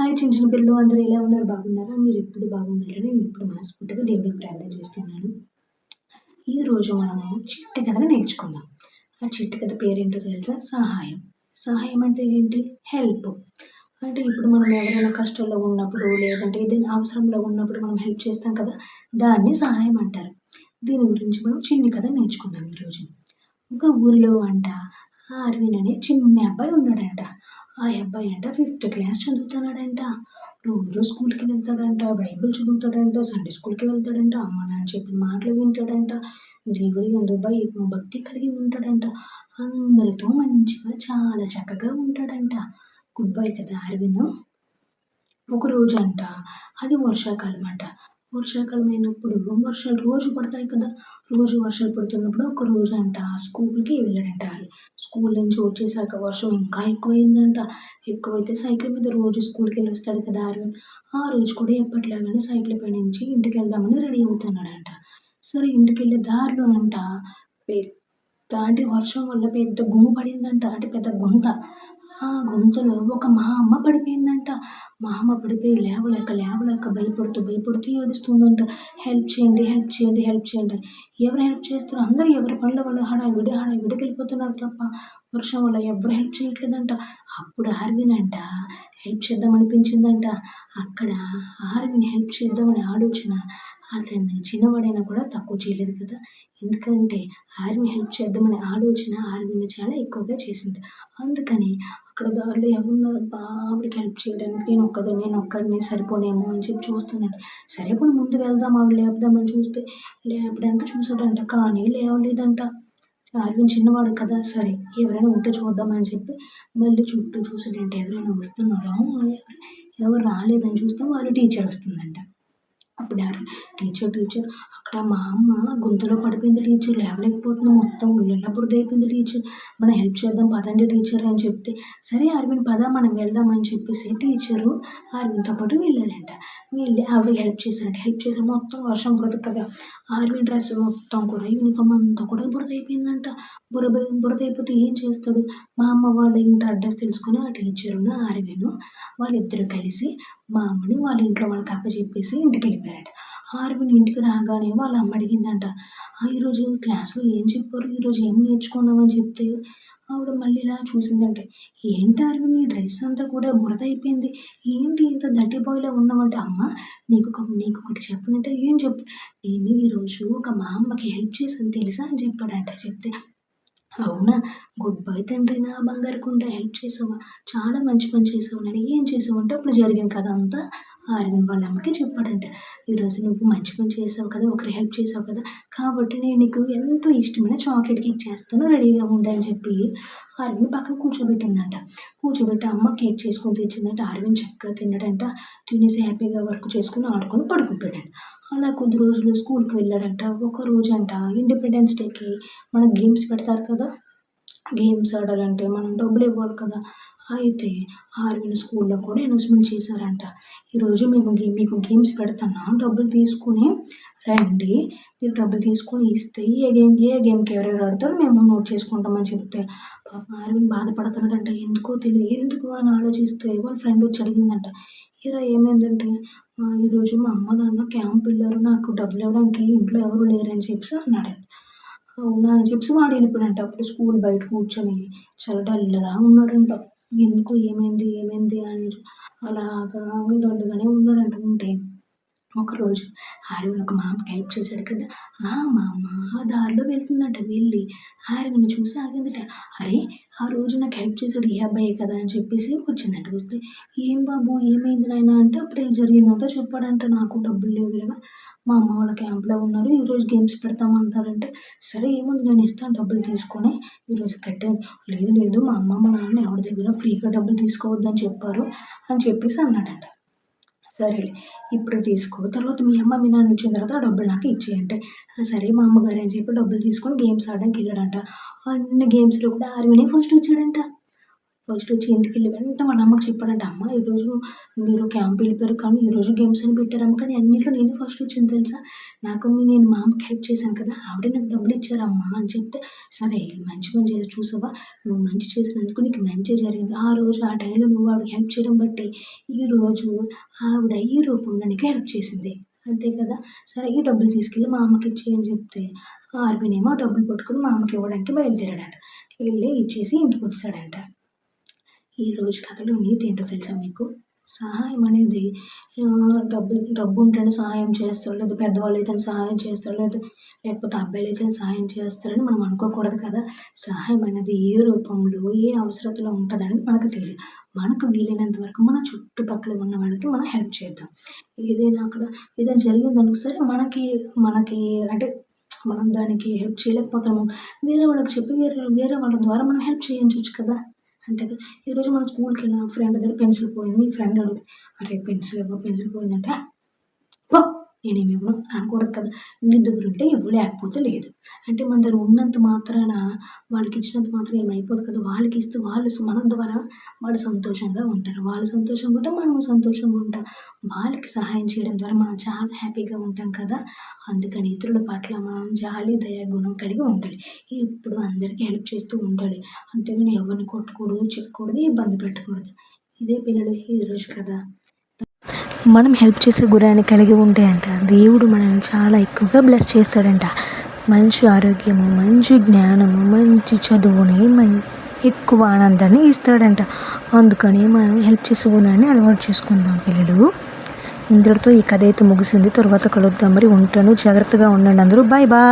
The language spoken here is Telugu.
హాయ్ చిన్న చిన్న పిల్లలు అందరూ ఎలా ఉన్నారు? బాగున్నారా? మీరు ఎప్పుడు బాగుండాలని నేను ఇప్పుడు మనస్ఫూర్తిగా దేవుడికి ప్రార్థన చేస్తున్నాను. ఈరోజు మనము చిట్టి కథను నేర్చుకుందాం. ఆ చిట్టి కథ పేరేంటో తెలుసా? సహాయం. సహాయం అంటే ఏంటి? హెల్ప్. అంటే ఇప్పుడు మనం ఎవరైనా కష్టంలో ఉన్నప్పుడు లేదంటే ఏదైనా అవసరంలో ఉన్నప్పుడు మనం హెల్ప్ చేస్తాం కదా దాన్ని సహాయం అంటారు. దీని గురించి మనం చిన్ని కథ నేర్చుకుందాం ఈరోజు ఒక ఊరిలో అంట అరవింద్ అనే చిన్న అబ్బాయి ఉన్నాడంట. ఆ అబ్బాయి అంట ఫిఫ్త్ క్లాస్ చదువుతున్నాడంట. రోజు స్కూల్కి వెళ్తాడంట బైబిల్ చదువుతాడంట సండే స్కూల్కి వెళ్తాడంట అమ్మ నాన్న చెప్పిన మాటలు వింటాడంట. దేవుడు ఎందుబాయి భక్తి కలిగి ఉంటాడంట. అందరితో మంచిగా చాలా చక్కగా ఉంటాడంట. గుడ్ బై కదా అరవింద్. ఒకరోజు అంట అది వర్షాకాలం అంట వర్షాకాలం అయినప్పుడు వర్షాలు రోజు పడతాయి కదా. రోజు వర్షాలు పడుతున్నప్పుడు ఒక రోజు అంట స్కూల్కి వెళ్ళాడంట స్కూల్ నుంచి వచ్చేసాక వర్షం ఇంకా ఎక్కువైందంట. ఎక్కువైతే సైకిల్ మీద రోజు స్కూల్కి వెళ్ళి వస్తాడు కదా అరవింద్ ఆ రోజు కూడా ఎప్పటిలాగానే సైకిల్ పై నుంచి ఇంటికి వెళ్దామని రెడీ అవుతున్నాడంట. సరే ఇంటికి వెళ్ళే దారిలోనంట పెద్ద అంటే వర్షం వల్ల పెద్ద గుమ్ము పడిందంట. అంటే పెద్ద గుంత. ఆ గుంతలో ఒక మహమ్మ పడిపోయిందంట. మహమ్మ పడిపోయి లేవలేక లేవలేక భయపడుతూ భయపడుతూ ఏడుస్తుందంట. హెల్ప్ చేయండి హెల్ప్ చేయండి హెల్ప్ చేయండి ఎవరు హెల్ప్ చేస్తారు అందరూ ఎవరి పనుల వాళ్ళు హడావిడి హడావిడికి వెళ్ళిపోతున్నారు తప్ప వర్షం వల్ల ఎవరు హెల్ప్ చేయట్లేదంట. అప్పుడు ఆర్విన్ అంట హెల్ప్ చేద్దాం అనిపించిందంట అక్కడ ఆర్విన్ హెల్ప్ చేద్దామనే ఆలోచన అతన్ని చిన్నవాడైనా కూడా తక్కువ చేయలేదు కదా. ఎందుకంటే ఆర్మీ హెల్ప్ చేద్దామనే ఆలోచన ఆర్మీని చాలా ఎక్కువగా చేసింది. అందుకని అక్కడ దారిలో ఎవరున్నారు ఆవిడకి హెల్ప్ చేయడానికి నేను ఒక్కదే నేను ఒక్కడిని సరిపోనేమో అని చెప్పి చూస్తున్నాడు. సరే ఇప్పుడు ముందు వెళ్దాం ఆవిడ లేపుదామని చూస్తే లేపడానికి చూసాడంట కానీ లేవలేదంట. అరవింద్ చిన్నవాడు కదా సరే ఎవరైనా ఉంటే చూద్దామని చెప్పి మళ్ళీ చుట్టూ చూసేటంటే ఎవరైనా వస్తున్నారా? ఎవరు రాలేదని చూస్తే వాళ్ళు టీచర్ వస్తుందంట. అప్పుడు టీచర్ టీచర్ అక్కడ మా అమ్మ గుంతలో పడిపోయింది టీచర్ లేవలేకపోతున్నాం మొత్తం ఒళ్ళంతా అయిపోయింది టీచర్ మనం హెల్ప్ చేద్దాం పదండి టీచర్ అని చెప్తే సరే అరవింద్ పద మనం వెళ్దామని చెప్పేసి టీచరు అరవింద్తో పాటు వెళ్ళారంట. వెళ్ళి ఆవిడ హెల్ప్ చేశారంట. హెల్ప్ చేసి మొత్తం వర్షం బురద కదా. ఆర్మీ డ్రెస్ మొత్తం కూడా యూనిఫామ్ అంతా కూడా బురద అయిపోయిందంట. బురద బురద అయిపోతే ఏం చేస్తాడు? మా అమ్మ వాళ్ళ ఇంటి అడ్రస్ తెలుసుకుని ఆ టీచరును అరవింద్ వాళ్ళిద్దరూ కలిసి మా అమ్మని వాళ్ళ ఇంట్లో వాళ్ళకి అప్పచెప్పేసి ఇంటికి వెళ్ళిపోయారట. ఆర్మీని ఇంటికి రాగానే వాళ్ళ అమ్మ అడిగిందంట ఈరోజు క్లాస్లో ఏం చెప్పారు? ఈరోజు ఏం నేర్చుకున్నామని చెప్తే ఆవిడ మళ్ళీ ఇలా చూసిందంటే ఏంటి అరవింద్ నీ డ్రెస్ అంతా కూడా బురద అయిపోయింది. ఏంటి ఇంత దట్టి బాయ్లో ఉన్నామంటే అమ్మ నీకు నీకు ఒకటి చెప్పనంటే ఏం చెప్పు? నేను ఈరోజు ఒక మా అమ్మకి హెల్ప్ చేసింది తెలుసా అని చెప్పాడంట చెప్తే అవునా గుడ్ బై తండ్రి నా బంగారు కుండ హెల్ప్ చేసావా? చాలా మంచి పని చేసావు నేను ఏం చేసావు? అంటే అప్పుడు జరిగిన కథ అంతా. అరవింద్ వాళ్ళ అమ్మకి చెప్పాడంట. ఈరోజు నువ్వు మంచి పని చేసావు కదా ఒకరు హెల్ప్ చేసావు కదా కాబట్టి నేను నీకు ఎంతో ఇష్టమైన చాక్లెట్ కేక్ చేస్తాను రెడీగా ఉండని చెప్పి అరవింద్ పక్కన కూర్చోబెట్టిందంట. కూర్చోబెట్టి అమ్మ కేక్ చేసుకొని తెచ్చిందంట. అరవింద్ చక్కగా తిన్నాడంట. తినేసి హ్యాపీగా వర్క్ చేసుకుని ఆడుకొని పడుకుంటాడంట. అలా కొద్ది రోజులు స్కూల్కి వెళ్ళాడంట. ఒక రోజు అంట ఇండిపెండెన్స్ డేకి మనకు గేమ్స్ పెడతారు కదా గేమ్స్ ఆడాలంటే మనం డబ్బులు ఇవ్వాలి కదా అయితే ఆర్వీని స్కూల్లో కూడా అనౌన్స్మెంట్ చేశారంట. ఈరోజు మేము గేమ్ మీకు గేమ్స్ పెడుతున్నాం డబ్బులు తీసుకుని రండి. మీరు డబ్బులు తీసుకొని ఇస్తే ఏ గేమ్ ఏ గేమ్కి ఎవరెవరు ఆడతారో మేము నోట్ చేసుకుంటామని చెప్తే పాప ఆర్విన్ బాధపడుతున్నాడంట. ఎందుకో తెలియదు ఎందుకు అని ఆలోచిస్తే వాళ్ళ ఫ్రెండ్ వచ్చి అడిగిందంట. ఇలా ఏమైందంటే ఈరోజు మా అమ్మ నాన్న క్యాంప్ వెళ్ళారు. నాకు డబ్బులు ఇవ్వడానికి ఇంట్లో ఎవరు లేరని చెప్పి అన్నాడంట అవునా అని చెప్పి వాడు వెళ్ళిపోయాడంట. అప్పుడు స్కూల్ బయట కూర్చొని చాలా డల్గా ఉన్నాడంట. ఎందుకు ఏమైంది ఏమైంది అని అలాగా డల్గానే ఉన్నాడు ఉంటే ఒకరోజు హారివిన్ ఒక మామకి హెల్ప్ చేశాడు కదా ఆ మామ ఆ దారిలో వెళ్తుందంట వెళ్ళి హారివిని చూసి ఆగిందట. అరే ఆ రోజు నాకు హెల్ప్ చేశాడు ఏ అబ్బాయి కదా అని చెప్పేసి వచ్చిందంట. వస్తే ఏం బాబు ఏమైంది నాయన? అంటే అప్పుడు జరిగిందంతా చెప్పాడంట. నాకు డబ్బులు లేవు మా అమ్మ వాళ్ళ క్యాంప్లో ఉన్నారు. ఈరోజు గేమ్స్ పెడతామంటారంటే సరే ఏముంది నేను ఇస్తాను డబ్బులు తీసుకొని ఈరోజు కట్టాను. లేదు లేదు మా అమ్మ మా నాన్న ఎవరి దగ్గర ఫ్రీగా డబ్బులు తీసుకోవద్దని చెప్పారు అని చెప్పేసి అన్నాడంట. సరేలే ఇప్పుడు తీసుకో. తర్వాత మీ అమ్మ మీ నాన్న వచ్చిన తర్వాత ఆ డబ్బులు నాకు ఇచ్చేయంటే. సరే మా అమ్మగారు అని చెప్పి డబ్బులు తీసుకొని గేమ్స్ ఆడడానికి వెళ్ళాడంట. అన్ని గేమ్స్లో కూడా ఆర్మీనే ఫస్ట్ వచ్చాడంట. ఫస్ట్ వచ్చి ఇంటికి వెళ్ళి వెంటనే వాళ్ళ అమ్మకి చెప్పాడంట అమ్మ ఈరోజు మీరు క్యాంప్ వెళ్ళిపోయారు కానీ ఈరోజు గేమ్స్ అని పెట్టారమ్మ కానీ అన్నింటిలో నేనే ఫస్ట్ వచ్చింది తెలుసా? నాకు నేను మా అమ్మకి హెల్ప్ చేశాను కదా ఆవిడే నాకు డబ్బులు ఇచ్చారమ్మా అని చెప్తే సరే మంచి పని చేసి చూసావా? నువ్వు మంచి చేసినందుకు నీకు మంచి జరిగింది. ఆ రోజు ఆ టైంలో నువ్వు ఆవిడకి హెల్ప్ చేయడం బట్టి ఈరోజు ఆవిడ ఈ రూపంలో నీకు హెల్ప్ చేసింది. అంతే కదా? సరే ఈ డబ్బులు తీసుకెళ్ళి మా అమ్మకి ఇచ్చేయని అని చెప్తే ఆర్బిన్ డబ్బులు పట్టుకుని మా అమ్మకి ఇవ్వడానికి బయలుదేరాడంట. వెళ్ళి ఇచ్చేసి ఇంటికి వచ్చాడంట. ఈరోజు కథలో నీతి ఏంటో తెలుసా మీకు? సహాయం అనేది డబ్బు డబ్బు ఉంటేనే సహాయం చేస్తాడు లేదా పెద్దవాళ్ళు అయితే సహాయం చేస్తాడు లేదా లేకపోతే అబ్బాయిలు అయితే సహాయం చేస్తారని మనం అనుకోకూడదు కదా. సహాయం అనేది ఏ రూపంలో ఏ అవసరతలో ఉంటుందనేది మనకు తెలియదు మనకు వీలైనంత వరకు మన చుట్టుపక్కల ఉన్న వాళ్ళకి మనం హెల్ప్ చేద్దాం. ఏదైనా అక్కడ ఏదైనా జరిగిందనుకో సరే మనకి మనకి అంటే మనం దానికి హెల్ప్ చేయలేకపోతాము. వేరే వాళ్ళకి చెప్పి వేరే వేరే వాళ్ళ ద్వారా మనం హెల్ప్ చేయించవచ్చు కదా. అంతే ఈరోజు మన స్కూల్కి వెళ్ళిన ఫ్రెండ్ దగ్గర పెన్సిల్ పోయింది. మీ ఫ్రెండ్ అడుగుతుంది అరే పెన్సిల్ పెన్సిల్ పోయిందంటే పో నేనేమి ఇవ్వను అనకూడదు కదా నీ దగ్గర ఉంటే ఇవ్వు లేకపోతే లేదు. అంటే మన దగ్గర ఉన్నంత మాత్రాన వాళ్ళకి ఇచ్చినంత మాత్రం ఏమైపోదు కదా. వాళ్ళకి ఇస్తే వాళ్ళు మన ద్వారా వాళ్ళు సంతోషంగా ఉంటారు. వాళ్ళు సంతోషంగా ఉంటే మనం సంతోషంగా ఉంటాం. వాళ్ళకి సహాయం చేయడం ద్వారా మనం చాలా హ్యాపీగా ఉంటాం కదా. అందుకని ఇతరుల పట్ల మనం జాలి దయ గుణం కలిగి ఉండాలి. ఇప్పుడు అందరికీ హెల్ప్ చేస్తూ ఉండాలి. అంతేగాని ఎవరిని కొట్టకూడదు చెక్కకూడదు ఇబ్బంది పెట్టకూడదు. ఇదే పిల్లలు ఈరోజు కదా మనం హెల్ప్ చేసే గుణాన్ని కలిగి ఉంటే అంట దేవుడు మనల్ని చాలా ఎక్కువగా బ్లెస్ చేస్తాడంట. మంచి ఆరోగ్యము మంచి జ్ఞానము మంచి చదువుని మం ఎక్కువ ఆనందాన్ని ఇస్తాడంట. అందుకని మనం హెల్ప్ చేసే గుణాన్ని అలవాటు చేసుకుందాం పిల్లలు. ఇంతటితో ఈ కథ అయితే ముగిసింది. తర్వాత కలుద్దాం. మరి ఉంటాను. జాగ్రత్తగా ఉండండి అందరూ. Bye bye